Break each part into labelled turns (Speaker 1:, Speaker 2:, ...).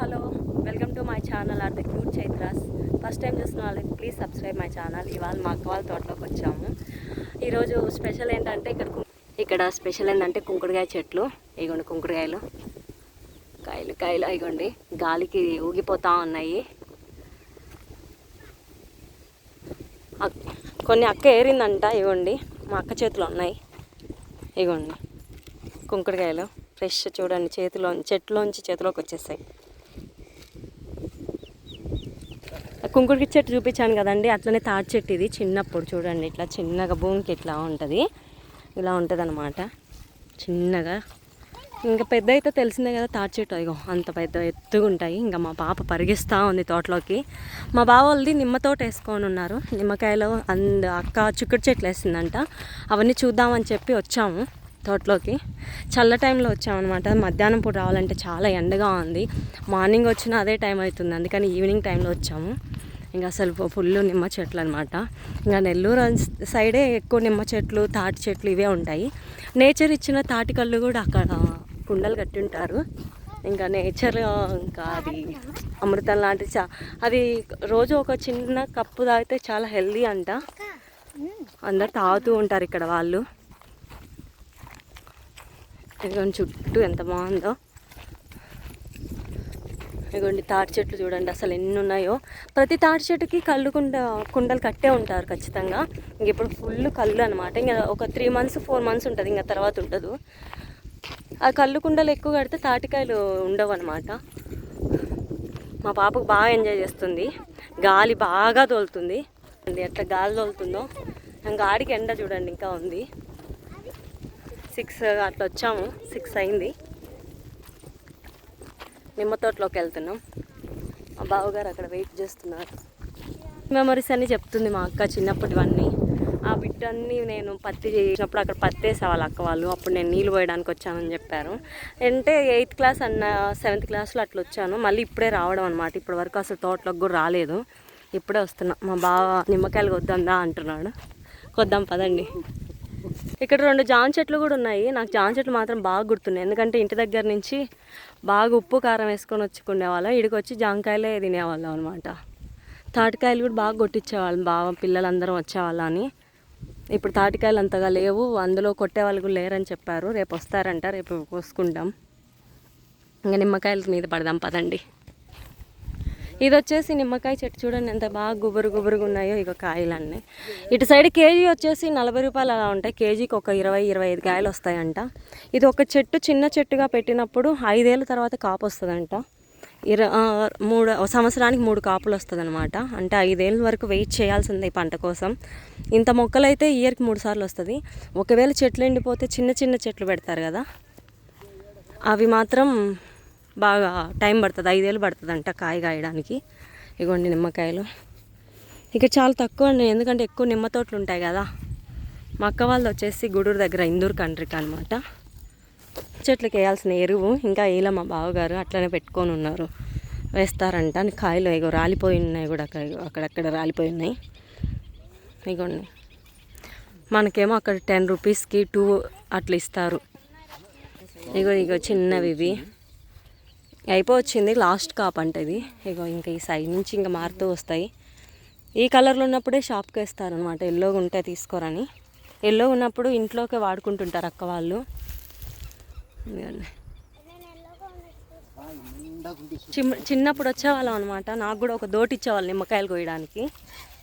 Speaker 1: Hello welcome to my channel are the cute Chaitras. First time చూసిన వాళ్ళకి please subscribe my channel. ఇవాళ మా అక్క వాళ్ళ తోటలోకి వచ్చాము. ఈరోజు స్పెషల్ ఏంటంటే ఇక్కడ ఇక్కడ స్పెషల్ ఏంటంటే కుంకుడుకాయ చెట్లు. ఇగోండి కుంకుడుకాయలు కాయలు కాయలు ఇగోండి. గాలికి ఊగిపోతూ ఉన్నాయి. అక్- కొన్ని అక్క ఏరిందంట ఇగోండి. మా అక్క చేతిలో ఉన్నాయి. ఇగోండి. కుంకుడుకాయలు ఫ్రెష్ చూడండి చేతిలో చెట్టులోంచి చేతిలోకి వచ్చేస్తాయి ఆ కుంకుడికి చెట్టు చూపించాను కదండి అట్లనే తాటి చెట్టు ఇది చిన్నప్పుడు చూడండి ఇట్లా చిన్నగా భూమికి ఇట్లా ఉంటుంది ఇలా ఉంటుంది అనమాట చిన్నగా. ఇంకా పెద్ద అయితే తెలిసిందే కదా తాటి చెట్టు అదిగో అంత పెద్ద ఎత్తుగా ఉంటాయి. ఇంకా మా పాప పరిగిస్తూ ఉంది తోటలోకి. మా బావ వాళ్ళది నిమ్మ తోట వేసుకొని ఉన్నారు. నిమ్మకాయలు అండ్ అక్క చిక్కుడు చెట్లు వేసిందంట. అవన్నీ చూద్దామని చెప్పి వచ్చాము తోటలోకి. చల్ల టైంలో వచ్చామన్నమాట. మధ్యాహ్నం పూట రావాలంటే చాలా ఎండగా ఉంది. మార్నింగ్ వచ్చిన అదే టైం అవుతుంది. అందుకని ఈవినింగ్ టైంలో వచ్చాము. ఇంకా అసలు ఫుల్ నిమ్మ చెట్లు అనమాట ఇంకా నెల్లూరు సైడే ఎక్కువ నిమ్మ చెట్లు తాటి చెట్లు ఇవే ఉంటాయి. నేచర్ ఇచ్చిన తాటి కళ్ళు కూడా అక్కడ కుండలు కట్టి ఉంటారు. ఇంకా నేచర్ ఇంకా అది అమృతం లాంటి చా అది రోజు ఒక చిన్న కప్పు తాగితే చాలా హెల్దీ అంట. అందరు తాగుతూ ఉంటారు ఇక్కడ వాళ్ళు. చుట్టూ ఎంత బాగుందో. ఇదిగోండి తాటి చెట్లు చూడండి అసలు ఎన్ని ఉన్నాయో ప్రతి తాటి చెట్టుకి కళ్ళు కుండ కుండలు కట్టే ఉంటారు ఖచ్చితంగా. ఇంక ఇప్పుడు ఫుల్ కళ్ళు అనమాట ఇంకా ఒక త్రీ మంత్స్ ఫోర్ మంత్స్ ఉంటుంది ఇంకా తర్వాత ఉండదు ఆ కళ్ళు కుండలు ఎక్కువ కడితే తాటికాయలు ఉండవు అనమాట మా పాపకు బాగా ఎంజాయ్ చేస్తుంది. గాలి బాగా తోలుతుంది. ఎట్లా గాలి తోలుతుందో. ఇంకా ఆడికి ఎండ చూడండి ఇంకా ఉంది. సిక్స్ అట్లా వచ్చాము. సిక్స్ అయింది. నిమ్మ తోటలోకి వెళ్తున్నాం. మా బావగారు అక్కడ వెయిట్ చేస్తున్నారు. మెమరీస్ అన్నీ చెప్తుంది మా అక్క చిన్నప్పటివన్నీ. ఆ బిడ్డన్నీ అన్నీ నేను పత్తి చేసినప్పుడు అక్కడ పత్తి వేసేవాళ్ళు అక్క వాళ్ళు. అప్పుడు నేను నీళ్ళు పోయడానికి వచ్చానని చెప్పారు. అంటే ఎయిత్ క్లాస్ అన్న సెవెంత్ క్లాస్లో అట్లా వచ్చాను. మళ్ళీ ఇప్పుడే రావడం అనమాట ఇప్పటి వరకు అసలు తోటలోకి కూడా రాలేదు. ఇప్పుడే వస్తున్నా. మా బావ నిమ్మకాయలు కొద్దాందా అంటున్నాడు. కొద్దాం పదండి. ఇక్కడ రెండు జాన్ చెట్లు కూడా ఉన్నాయి. నాకు జాన్ చెట్లు మాత్రం బాగా గుర్తున్నాయి. ఎందుకంటే ఇంటి దగ్గర నుంచి బాగా ఉప్పు కారం వేసుకొని వచ్చుకునేవాళ్ళం. ఇడికి వచ్చి జామకాయలే తినేవాళ్ళం అనమాట తాటికాయలు కూడా బాగా కొట్టించేవాళ్ళం బాగా పిల్లలందరం వచ్చేవాళ్ళం అని ఇప్పుడు తాటికాయలు అంతగా లేవు. అందులో కొట్టే వాళ్ళు కూడా లేరని చెప్పారు. రేపు వస్తారంట. రేపు కోసుకుంటాం. ఇంకా నిమ్మకాయల మీద పడదాం. పదండి. ఇది వచ్చేసి నిమ్మకాయ చెట్టు చూడండి ఎంత బాగా గుబురు గుబురుగా ఉన్నాయో ఇక కాయలన్నీ. ఇటు సైడ్ కేజీ వచ్చేసి నలభై రూపాయలు అలా ఉంటాయి. కేజీకి ఒక ఇరవై ఇరవై ఐదు కాయలు వస్తాయంట. ఇది ఒక చెట్టు చిన్న చెట్టుగా పెట్టినప్పుడు ఐదేళ్ళ తర్వాత కాపు వస్తుందంట. ఇర మూడు సంవత్సరానికి మూడు కాపులు వస్తుందన్నమాట. అంటే ఐదేళ్ళ వరకు వెయిట్ చేయాల్సిందే పంట కోసం. ఇంత మొక్కలు అయితే ఇయర్కి మూడు సార్లు వస్తుంది. ఒకవేళ చెట్లు ఎండిపోతే చిన్న చిన్న చెట్లు పెడతారు కదా. అవి మాత్రం బాగా టైం పడుతుంది ఐదేళ్ళు పడుతుంది అంట కాయ కాయడానికి. ఇగోండి నిమ్మకాయలు. ఇక చాలా తక్కువ అండి ఎందుకంటే ఎక్కువ నిమ్మ తోటలు ఉంటాయి కదా. మా అక్క వాళ్ళు వచ్చేసి గూడూరు దగ్గర ఇందూరు కంట్రీకి అనమాట చెట్లకి వేయాల్సిన ఎరువు ఇంకా వేయలే మా బావగారు అట్లనే పెట్టుకొని ఉన్నారు. వేస్తారంట కాయలు ఇగో రాలిపోయి ఉన్నాయి కూడా అక్కడ అక్కడక్కడ రాలిపోయి ఉన్నాయి. ఇగోండి. మనకేమో అక్కడ టెన్ రూపీస్కి టూ అట్లా ఇస్తారు. ఇగో ఇగో చిన్నవి ఇవి అయిపోవచ్చింది. లాస్ట్ కాప్ అంటే ఇది. ఇగో ఇంకా ఈ సైడ్ నుంచి ఇంకా మారుతూ వస్తాయి. ఈ కలర్లో ఉన్నప్పుడే షాప్కి వేస్తారనమాట ఎల్లోగా ఉంటే తీసుకోరని. ఎల్లో ఉన్నప్పుడు ఇంట్లోకే వాడుకుంటుంటారు అక్క వాళ్ళు. చిన్నప్పుడు వచ్చేవాళ్ళం అనమాట నాకు కూడా ఒక దోటి ఇచ్చేవాళ్ళు నిమ్మకాయలు కోయడానికి.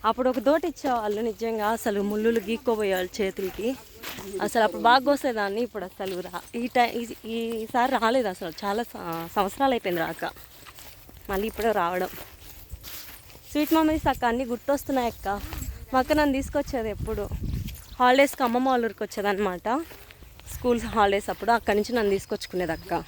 Speaker 1: అప్పుడు ఒక దోటి ఇచ్చేవాళ్ళు నిజంగా అసలు ముళ్ళులు గీక్కోపోయేవాళ్ళు చేతులకి. అసలు అప్పుడు బాగా కోసేదాన్ని ఇప్పుడు అసలు రా. ఈ టై ఈసారి రాలేదు అసలు. చాలా సంవత్సరాలు అయిపోయింది రాక. మళ్ళీ ఇప్పుడే రావడం. స్వీట్ మెమరీస్ అక్క అన్నీ గుర్తొస్తున్నాయి అక్క. మా అక్క నన్ను తీసుకొచ్చేది ఎప్పుడు? హాలిడేస్కి అమ్మమ్మ వాళ్ళ ఊరికి వచ్చేదన్నమాట. స్కూల్ హాలిడేస్ అప్పుడు అక్కడి నుంచి నన్ను తీసుకొచ్చుకునేది అక్క.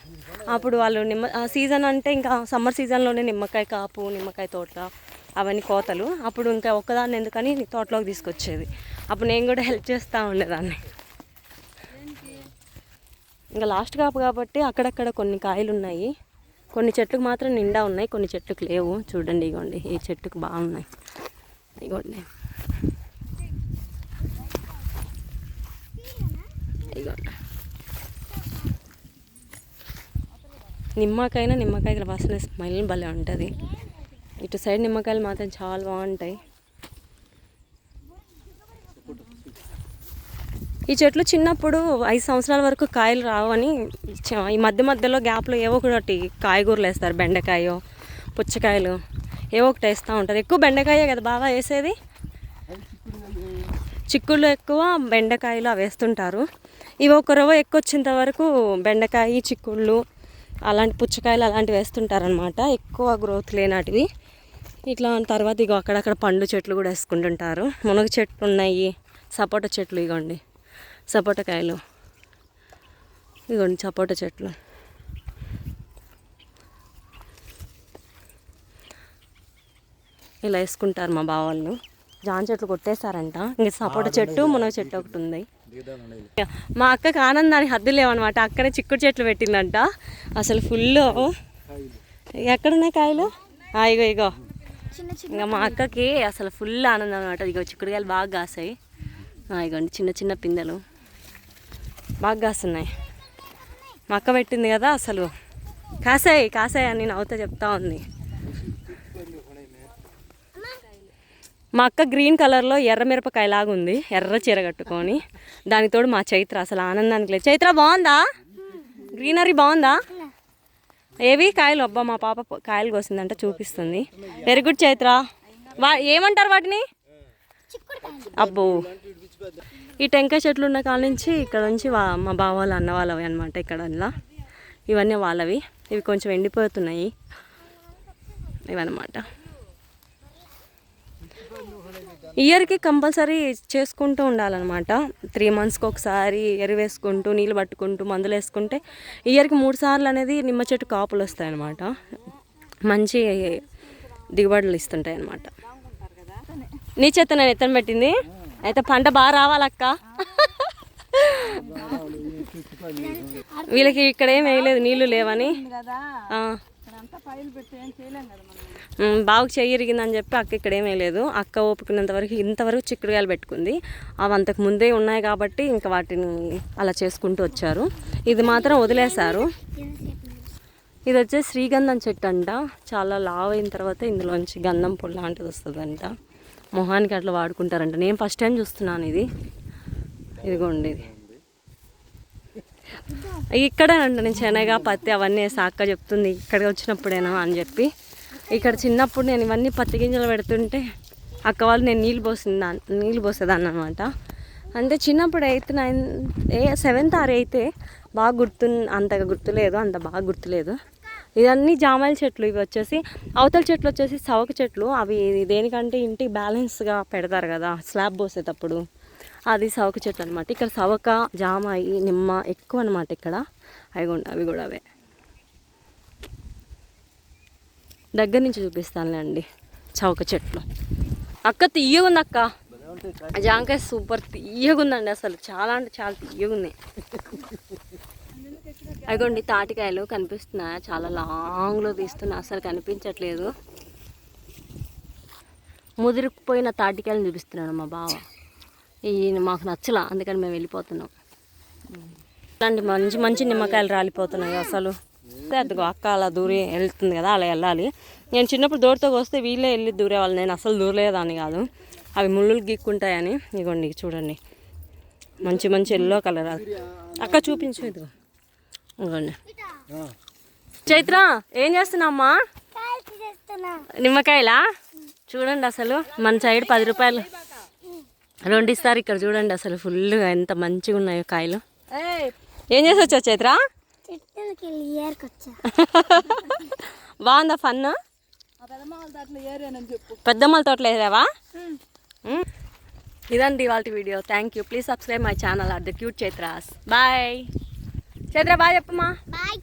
Speaker 1: అప్పుడు వాళ్ళు నిమ్మ సీజన్ అంటే ఇంకా సమ్మర్ సీజన్లోనే నిమ్మకాయ కాపు నిమ్మకాయ తోట అవన్నీ కోతలు. అప్పుడు ఇంకా ఒక్కదాన్ని ఎందుకని తోటలోకి తీసుకొచ్చేది. అప్పుడు నేను కూడా హెల్ప్ చేస్తూ ఉండేదాన్ని. ఇంకా లాస్ట్ కాపు కాబట్టి అక్కడక్కడ కొన్ని కాయలు ఉన్నాయి కొన్ని చెట్లకు మాత్రం నిండా ఉన్నాయి కొన్ని చెట్లకు లేవు. చూడండి ఇగోండి ఈ చెట్టుకు బాగున్నాయి. ఇగోండి. ఇగోండి. నిమ్మకాయన? నిమ్మకాయల వాసన స్మెల్ భలే ఉంటుంది. ఇటు సైడ్ నిమ్మకాయలు మాత్రం చాలా బాగుంటాయి. ఈ చెట్లు చిన్నప్పుడు ఐదు సంవత్సరాల వరకు కాయలు రావని ఈ మధ్య మధ్యలో గ్యాప్లో ఏవో ఒకటి కాయగూరలు వేస్తారు బెండకాయో పుచ్చకాయలు ఏవో ఒకటి వేస్తూ ఉంటారు. ఎక్కువ బెండకాయే కదా బాగా వేసేది? చిక్కుళ్ళు ఎక్కువ బెండకాయలు అవి వేస్తుంటారు. ఇవి ఒక రవ్వ ఎక్కువ వచ్చేంత వరకు బెండకాయ చిక్కుళ్ళు అలాంటి పుచ్చకాయలు అలాంటివి వేస్తుంటారనమాట ఎక్కువ గ్రోత్ లేనాటివి ఇట్లా తర్వాత ఇగో అక్కడక్కడ పండు చెట్లు కూడా వేసుకుంటుంటారు. మునగ చెట్లు ఉన్నాయి సపోటా చెట్లు ఇగోండి. సపోటా కాయలు. ఇగోండి సపోటా చెట్లు. ఇలా వేసుకుంటారు మా బావాళ్ళు జామ చెట్లు కొట్టేశారంట ఇంక సపోటా చెట్టు మునగ చెట్టు ఒకటి ఉంది. మా అక్కకి ఆనందానికి హద్దు లేవన్నమాట. అక్కడే చిక్కుడు చెట్లు పెట్టిందంట. అసలు ఫుల్ ఎక్కడున్నాయి కాయలు? ఇగో ఇగో. ఇంకా మా అక్కకి అసలు ఫుల్ ఆనందం అనమాట ఇగో చిక్కుడుకాయలు బాగా కాసాయి. ఆ, ఇగోండి చిన్న చిన్న పిందెలు. బాగా కాస్తున్నాయి మా అక్క పెట్టింది కదా అసలు. కాసాయి కాసాయి అని నవ్వుతా చెప్తా ఉంది. మా అక్క గ్రీన్ కలర్లో ఎర్ర మిరపకాయ లాగా ఉంది. ఎర్ర చీర కట్టుకొని. దానికి తోడు మా చైత్ర అసలు ఆనందానికి లేదు. చైత్ర బాగుందా? గ్రీనరీ బాగుందా? ఏవి? కాయలు అబ్బా మా పాప కాయలు కోసిందంట చూపిస్తుంది. Very good Chaitra. వా ఏమంటారు వాటిని? అబ్బో. ఈ టెంకాయ చెట్లు ఉన్న కాడ నుంచి ఇక్కడ నుంచి వా మా బావ వాళ్ళ అన్న వాళ్ళవి అనమాట ఇక్కడ అలా ఇవన్నీ వాళ్ళవి. ఇవి కొంచెం ఎండిపోతున్నాయి. ఇవన్నమాట. ఇయర్కి కంపల్సరీ చేసుకుంటూ ఉండాలన్నమాట. త్రీ మంత్స్కి ఒకసారి ఎరువేసుకుంటూ నీళ్ళు పట్టుకుంటూ మందులు వేసుకుంటే ఇయర్కి మూడు సార్లు అనేది నిమ్మ చెట్టు కాపులు వస్తాయన్నమాట. మంచి దిగుబడులు ఇస్తుంటాయి అన్నమాట నీ చేత నేను ఎత్తన పెట్టింది. అయితే పంట బాగా రావాలక్క. వీళ్ళకి ఇక్కడ ఏం వేయలేదు నీళ్ళు లేవని. బాగు ఉమ్, చెయ్యి ఇరిగిందని చెప్పి అక్క ఇక్కడ ఏమీ లేదు అక్క ఓపుకున్నంత వరకు ఇంతవరకు చిక్కుడుకాయలు పెట్టుకుంది. అవి అంతకు ముందే ఉన్నాయి కాబట్టి ఇంకా వాటిని అలా చేసుకుంటూ వచ్చారు. ఇది మాత్రం వదిలేశారు. ఇది వచ్చేసి శ్రీగంధం చెట్టు అంట. చాలా లావ్ అయిన తర్వాత ఇందులోంచి గంధం పుల్ల లాంటిది వస్తుందంట. మొహానికి అట్లా వాడుకుంటారంట. నేను ఫస్ట్ టైం చూస్తున్నాను ఇది. ఇదిగోండి ఇది. ఇక్కడేనంట నేను శనగ పత్తి అవన్నీ సాక్క చెప్తుంది ఇక్కడ వచ్చినప్పుడేనా అని చెప్పి. ఇక్కడ చిన్నప్పుడు నేను ఇవన్నీ పత్తి గింజలు పెడుతుంటే అక్క వాళ్ళు నేను నీళ్ళు పోసిందా నీళ్ళు పోసేదాన్ని అనమాట అంటే చిన్నప్పుడు ఎయిత్ నైన్ ఏ సెవెంత్ ఆర్ అయితే బాగా గుర్తు అంతగా గుర్తులేదు అంత బాగా గుర్తులేదు. ఇవన్నీ జామాయిల చెట్లు ఇవి వచ్చేసి. అవతల చెట్లు వచ్చేసి సవక చెట్లు. అవి దేనికంటే ఇంటికి బ్యాలెన్స్గా పెడతారు కదా స్లాబ్ పోసేటప్పుడు. అది సవక చెట్లు అనమాట ఇక్కడ సవక జామాయి నిమ్మ ఎక్కువ అనమాట ఇక్కడ. అవి అవి కూడా అవే. దగ్గర నుంచి చూపిస్తానులే అండి చౌక చెట్లు. అక్క తీయగా ఉంది అక్క. జాంకాయ సూపర్ తీయగా ఉందండి అసలు. చాలా అంటే చాలా తీయగా ఉన్నాయి. అదిగోండి తాటికాయలు కనిపిస్తున్నాయా చాలా లాంగ్లో తీస్తున్నా. అసలు కనిపించట్లేదు. ముదిరిపోయిన తాటికాయలు చూపిస్తున్నాను మా బావ. ఈ మాకు నచ్చలా అందుకని మేము వెళ్ళిపోతున్నాం. ఇలాంటి మంచి మంచి నిమ్మకాయలు రాలిపోతున్నాయి అసలు. అదిగో అక్క అలా దూరి వెళ్తుంది కదా అలా వెళ్ళాలి. నేను చిన్నప్పుడు దూరతో వస్తే వీళ్ళే వెళ్ళి దూరేవాళ్ళు. నేను అసలు దూరలేదాన్ని కాదు. అవి ముళ్ళు గిక్కుంటాయని. ఇగోండి చూడండి. మంచి మంచి ఎల్లో కలర్. అది అక్క చూపించు ఇదిగో. చైత్ర ఏం చేస్తున్నామ్మా? నిమ్మకాయలా? చూడండి అసలు మన సైడ్ పది రూపాయలు. రెండు ఇస్తారు ఇక్కడ చూడండి అసలు ఫుల్గా ఎంత మంచిగా ఉన్నాయో కాయలు. ఏం చేసి వచ్చావు చైత్ర
Speaker 2: వెళ్ళి
Speaker 1: బాగుందా ఫన్ పెద్దమ్మల తోటలో వేసావా ఇదండి ఇవాళ video. Thank you please subscribe my channel at the cute Chaitras bye Chandra bye చెప్పమ్మా
Speaker 2: బాయ్.